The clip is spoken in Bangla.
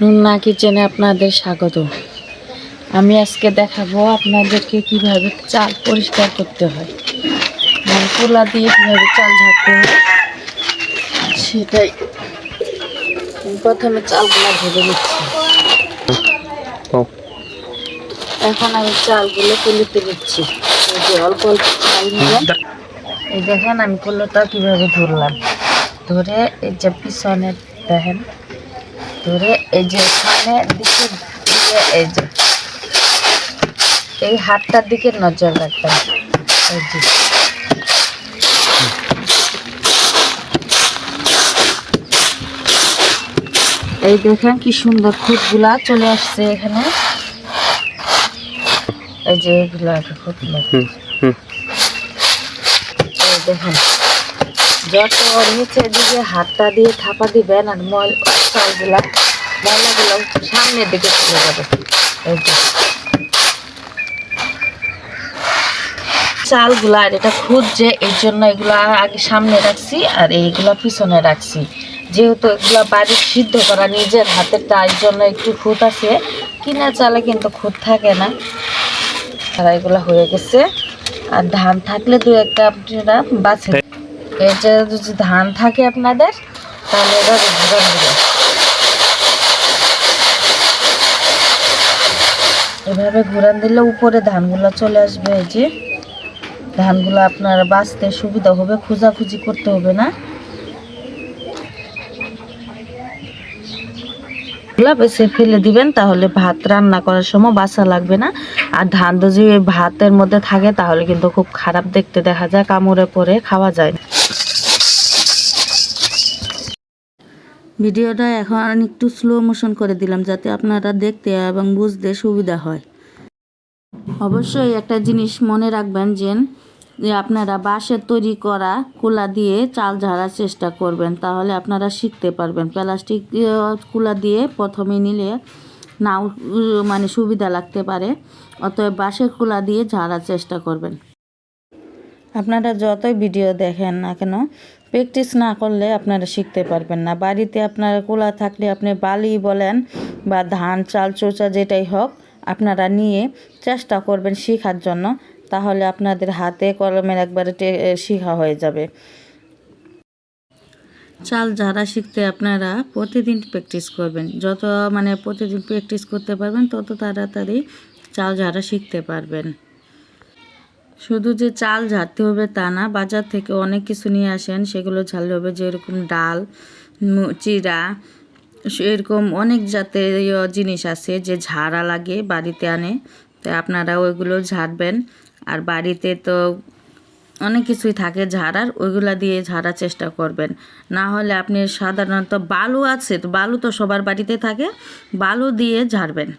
নুন্না কিচেনে আপনাদের স্বাগত। আমি আজকে দেখাবো আপনাদেরকে কীভাবে চাল পরিষ্কার করতে হয়। মানে দিয়ে কীভাবে চাল ঝাড়তে হয়, সেটাই। প্রথমে চালগুলো ভেজে নিচ্ছি। এখন আমি চালগুলো কুলিতে নিচ্ছি। এই অল্প অল্প এই দেখেন আমি কুলোটা কীভাবে ধরলাম। ধরে এই যে পিছনে দেখেন, ধরে এই যে সামনের দিকে দিয়ে এই যে। এই হাতটার দিকে নজর রাখবেন। এই যে। এই দেখেন কি সুন্দর খুঁতগুলা চলে আসছে এখানে। এই যে এগুলা খুঁতগুলো। এই দেখেন যত নিচের দিকে হাতটা দিয়ে থাপা দিবেন আর ময়ল চালগুলা ময়লাগুলো সামনের দিকে চলে যাবে এই আর এটা খুঁজছে এই জন্য এগুলো আগে সামনে রাখছি আর এইগুলা পিছনে রাখছি। যেহেতু এগুলা বাড়ি সিদ্ধ করা নিজের হাতে তার জন্য একটু খুঁত আছে। কিনা চালে কিন্তু খুঁত থাকে না। আর এগুলা হয়ে গেছে। আর ধান থাকলে দু একটা আপনারা বাছে এই যদি ধান থাকে আপনাদের, তাহলে এটা ঘুরান দিবে এভাবে ঘুরান দিলে উপরে ধানগুলো চলে আসবে, এই যে। ধানগুলো আপনার বাঁচতে সুবিধা হবে, খোঁজাখুঁজি করতে হবে না। এগুলা বেছে ফেলে দিবেন, তাহলে ভাত রান্না করার সময় বাসা লাগবে না। আর ধান যদি ভাতের মধ্যে থাকে, তাহলে কিন্তু খুব খারাপ দেখতে দেখা যায়, কামড়ে পরে খাওয়া যায় না। ভিডিওটা এখন একটু স্লো মোশন করে দিলাম যাতে আপনারা দেখতে এবং বুঝতে সুবিধা হয়। অবশ্যই একটা জিনিস মনে রাখবেন যে আপনারা বাঁশের তৈরি করা কুলা দিয়ে চাল ঝাড়ার চেষ্টা করবেন, তাহলে আপনারা শিখতে পারবেন। প্লাস্টিক কুলা দিয়ে প্রথমে নিলে নাও মানে সুবিধা লাগতে পারে, অতএব বাঁশের কুলা দিয়ে ঝাড়ার চেষ্টা করবেন। আপনারা যতই ভিডিও দেখেন না কেন প্র্যাকটিস না করলে আপনারা শিখতে পারবেন না। বাড়িতে আপনারা কুলা থাকলে আপনি বালি বলেন বা ধান, চাল চোচা যেটাই হোক, আপনারা নিয়ে চেষ্টা করবেন শেখার জন্য, তাহলে আপনাদের হাতে কলমের একবারে শেখা হয়ে যাবে। চাল যারা শিখতে আপনারা প্রতিদিন প্র্যাকটিস করবেন। যত মানে প্রতিদিন প্র্যাকটিস করতে পারবেন, তত তাড়াতাড়ি চাল ঝাড়া শিখতে পারবেন। শুধু যে চাল ঝাড়তে হবে তা না, বাজার থেকে অনেক কিছু নিয়ে আসেন। সেগুলো ঝাড়লে হবে যেরকম ডাল চিরা এরকম অনেক জাতের জিনিস আছে যে ঝাড়া লাগে বাড়িতে আনে। তো আপনারা ওইগুলো ঝাড়বেন। আর বাড়িতে তো অনেক কিছুই থাকে ঝাড়ার ওইগুলা দিয়ে ঝাড়ার চেষ্টা করবেন। না হলে আপনি সাধারণত বালু আছে তো বালু তো সবার বাড়িতে থাকে, বালু দিয়ে ঝাড়বেন।